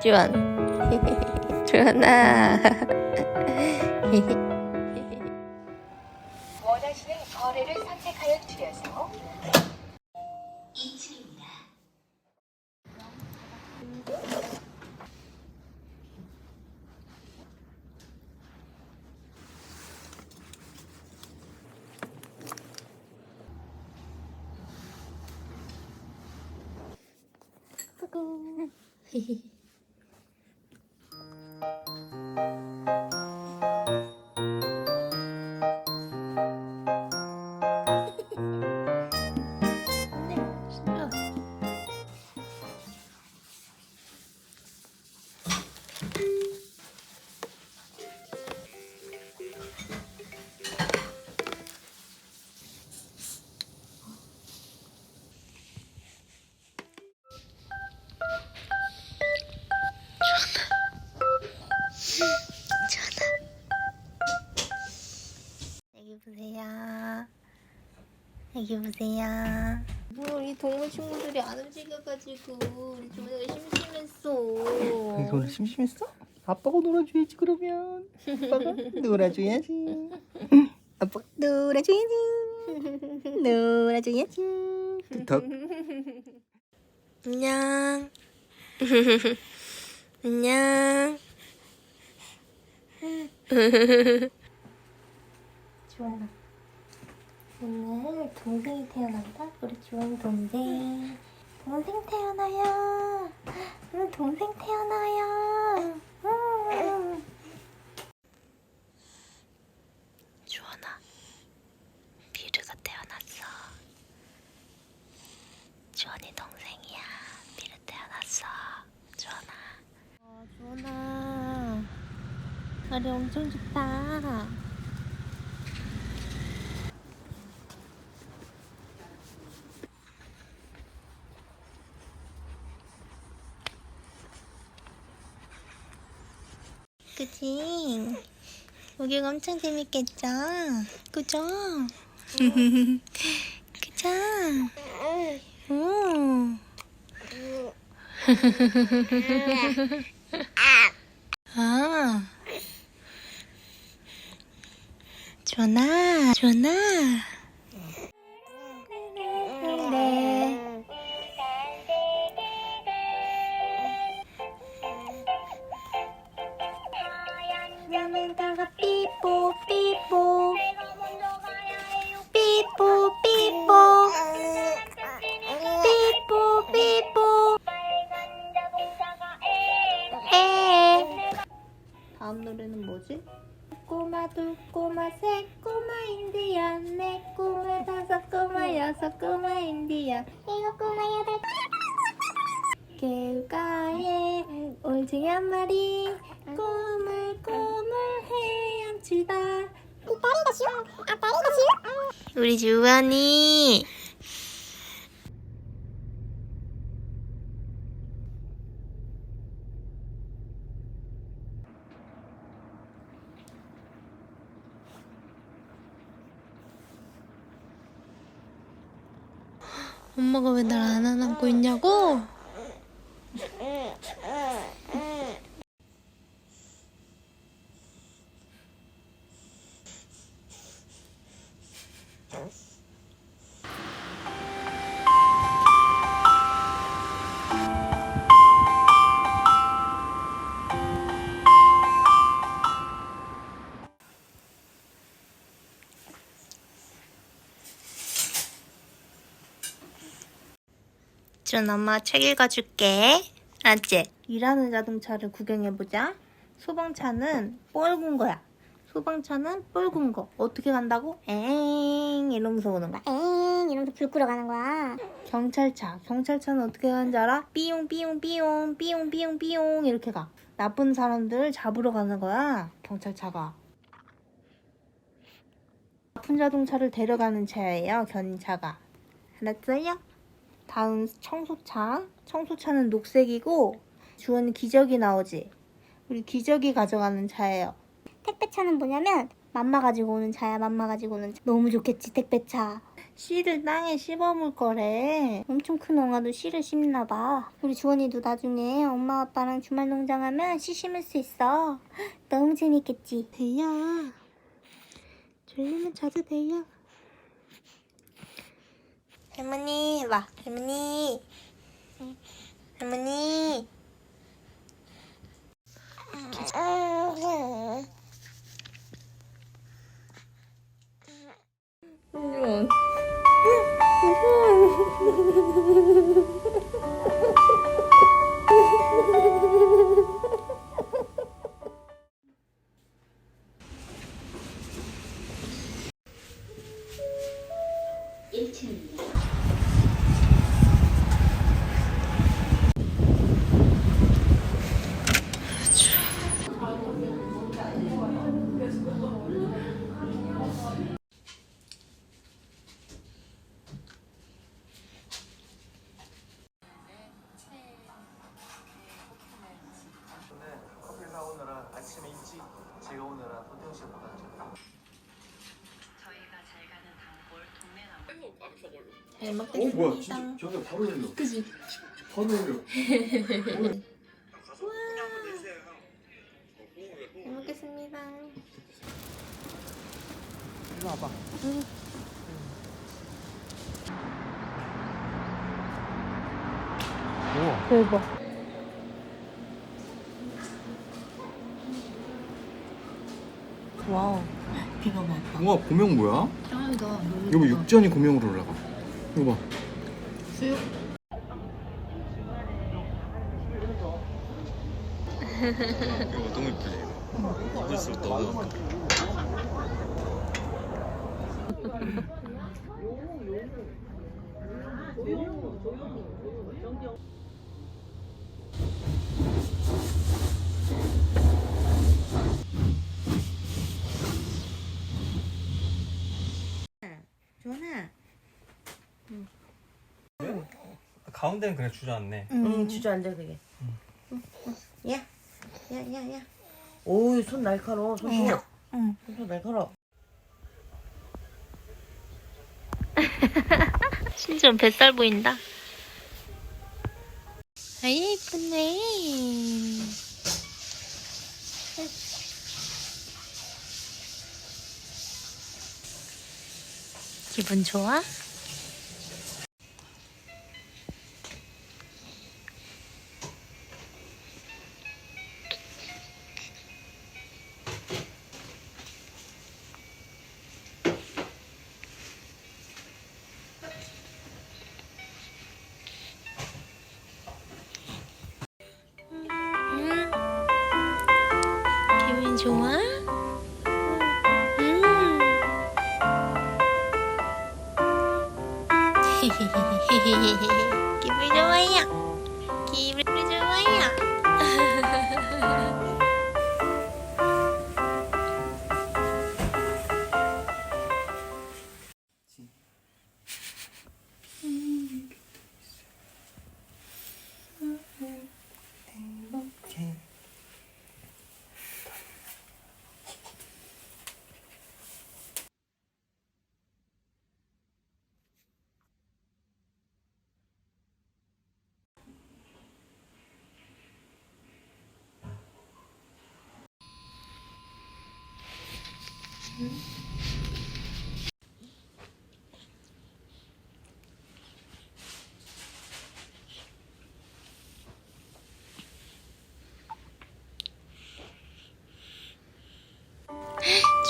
주원. 주원아. 여기 보세요. 여기 보세요. 뭐 우리 동물 친구들이 안 움직여가지고 우리 주원이가 심심했어. 오늘 심심했어? 아빠가 놀아줘야지 그러면 아빠가 놀아줘야지 아빠가 놀아줘야지 놀아줘야지 덕 안녕. 안녕. 주원아. 오늘 동생이 태어난다? 우리 주원 동생. 동생 태어나요. 오늘 동생 태어나요. 음. 주원아. 비르가 태어났어. 주원이 동생이야. 비르 태어났어. 주원아. 어, 주원아. 날이 엄청 좋다. 그치? 여기가 엄청 재밌겠죠? 그죠? 그죠? 오. 아. 전화, 전화. 우리 주원이 엄마가 왜 날 안 안고 있냐고? 준 엄마 책 읽어줄게. 알았지? 일하는 자동차를 구경해보자. 소방차는 뻘군 거야. 소방차는 뻘군 거. 어떻게 간다고? 엥 이러면서 오는 거야. 엥 이러면서 불 끄러 가는 거야. 경찰차. 경찰차는 어떻게 가는지 알아? 삐용 삐용 삐용 삐용 삐용 삐용 이렇게 가. 나쁜 사람들 잡으러 가는 거야. 경찰차가. 나쁜 자동차를 데려가는 차예요. 견차가. 알았어요? 다음 청소차. 청소차는 녹색이고 주원이 기저귀 나오지. 우리 기저귀 가져가는 차예요. 택배차는 뭐냐면 맘마 가지고 오는 차야. 맘마 가지고 오는 차. 너무 좋겠지 택배차. 씨를 땅에 씹어물 거래. 엄청 큰 엉아도 씨를 씹나 봐. 우리 주원이도 나중에 엄마 아빠랑 주말 농장하면 씨 심을 수 있어. 너무 재밌겠지? 대야. 졸리면 자도 돼요. 할머니, 와. 할머니. 할머니. 커피 사오느라 아침에 일찍 제가 오느라 소정 씨가 못 왔죠. 잘 어 먹겠습니다. 뭐야 진짜 저게 바로 열려. 그지. 바로 열려. 잘 먹겠습니다. 이리 와봐. 우와. 대박. 와우. 비가 봐. 우와 고명 뭐야? 짱이다. 이거 육전이 고명으로 올라가. 이거 봐. 수육. 이거 너무 이쁘지? 벌써 너무 주원아. 가운데는 그냥 주저앉네. 응, 주저앉아 그게. 야, 야, 야, 야. 오우, 손 날카로워. 손 쏘. 응. 손 날카로워. 심지어 뱃살 보인다. 아이, 예쁘네. 기분 좋아? 기분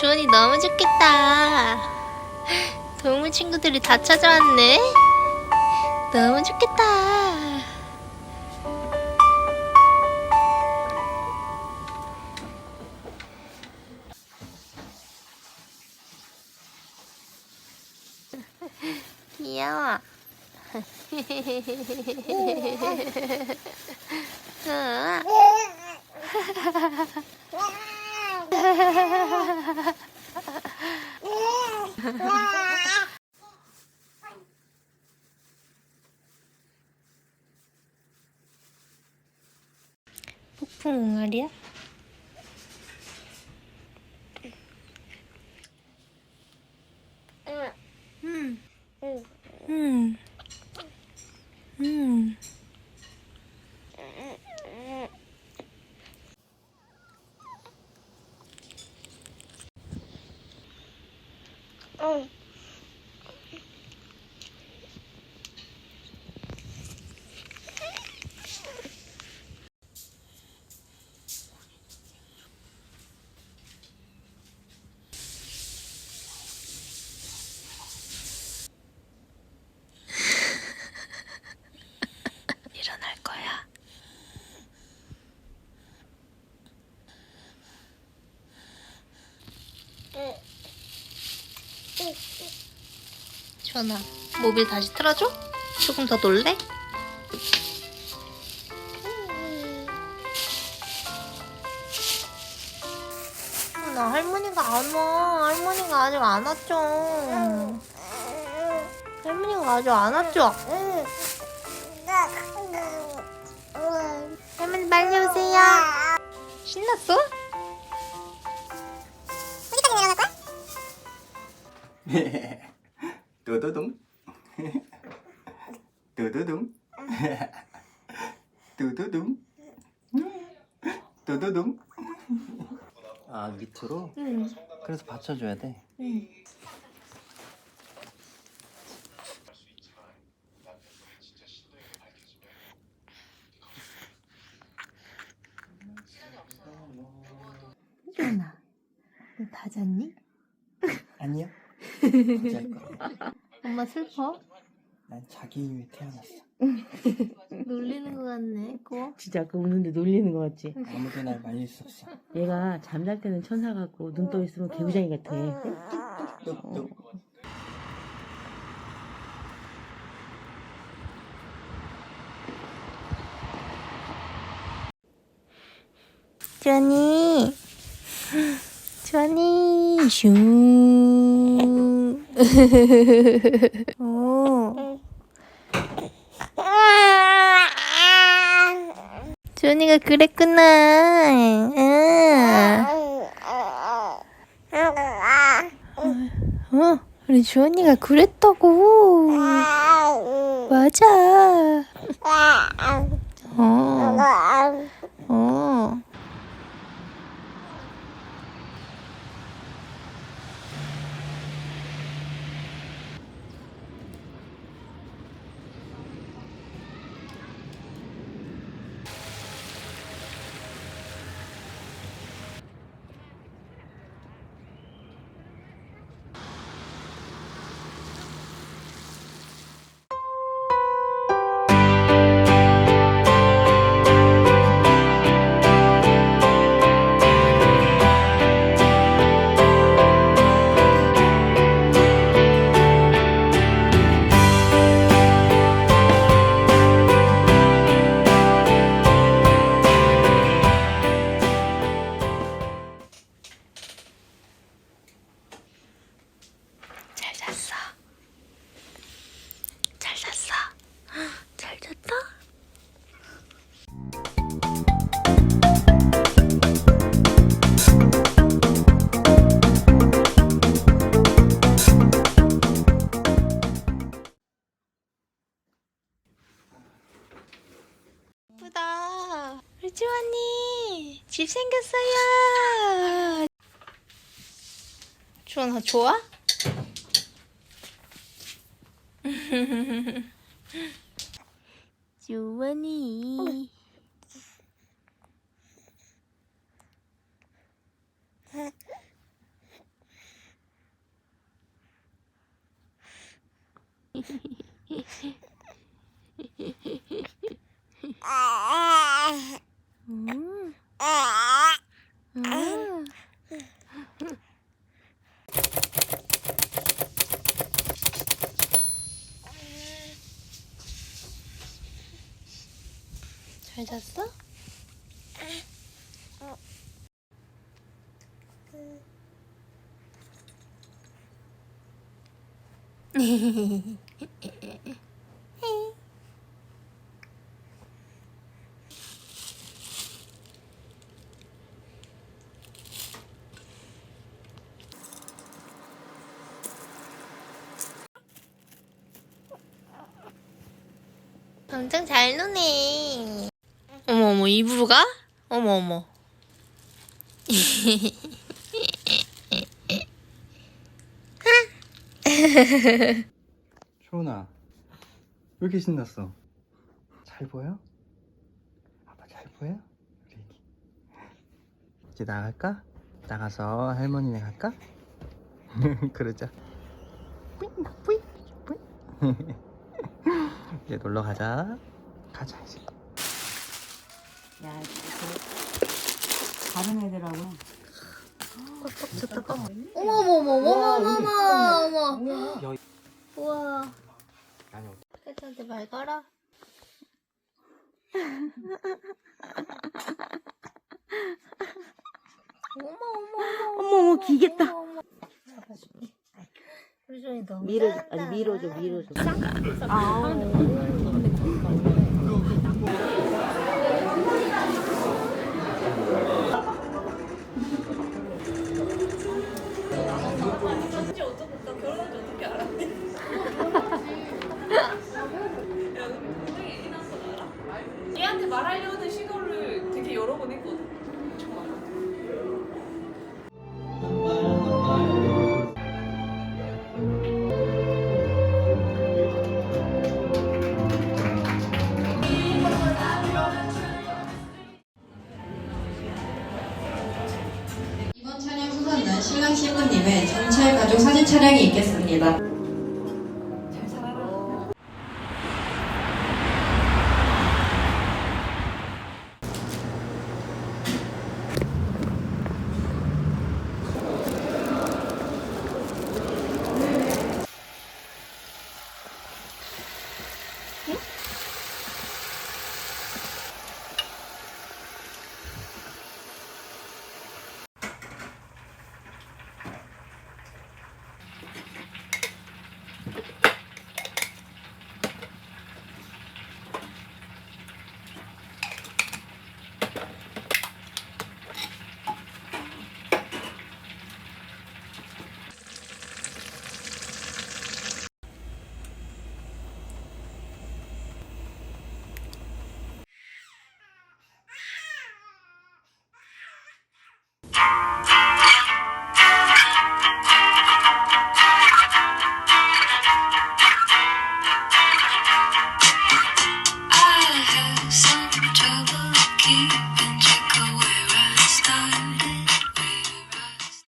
주원이 너무 좋겠다. 동물 친구들이 다 찾아왔네. 너무 좋겠다. 귀여워. 어. 폭풍 옹알이야? 응. 일어날 거야. 주원아, 모빌 다시 틀어줘? 조금 더 놀래? 나 할머니가 안 와. 할머니가 아직 안 왔죠. 할머니가 아직 안 왔죠? 할머니 빨리 오세요. 신났어? 두두둥. 두두둥. 두두둥. 두두둥. 아 밑으로? 응. 그래서 받쳐줘야 돼. 응. 너다 잤니? 거야. 엄마 슬퍼? 난 자기 위해 태어났어. 놀리는 것 같네, 그거. 진짜 그 우는데 놀리는 거 같지? 아무도 날 말릴 수 없어. 얘가 잠잘 때는 천사 같고 눈 떠 있으면 개구장이 같아. 뚝뚝. 주원이, 주원이, 슝. 오. 주원이가 그랬구나. 응. 어, 우리 주원이가 그랬다고. 맞아. 어. 어. 주원아 좋아? 주원이 음. 음. 잘 잤어? 엄청 잘 노네. 어머 입으로 가? 어머 어머. 초은아 왜 이렇게 신났어? 잘 보여? 아빠 잘 보여? 우리 애기 이제 나갈까? 나가서 할머니네 갈까? 그러자 뿌잉 뿌잉 뿌잉 이제 놀러 가자 가자 이제 야, 이거 다른 애들하고 어머 어머 어머 어머 어머 어머. 여기. 우와. 아니 깨한테 말 걸어. 어머 어머 어머. 어머 어머 기겠다. 잡아줄게. 종이 너무 밀어 잘한다. 아니 밀어줘 밀어줘. 얘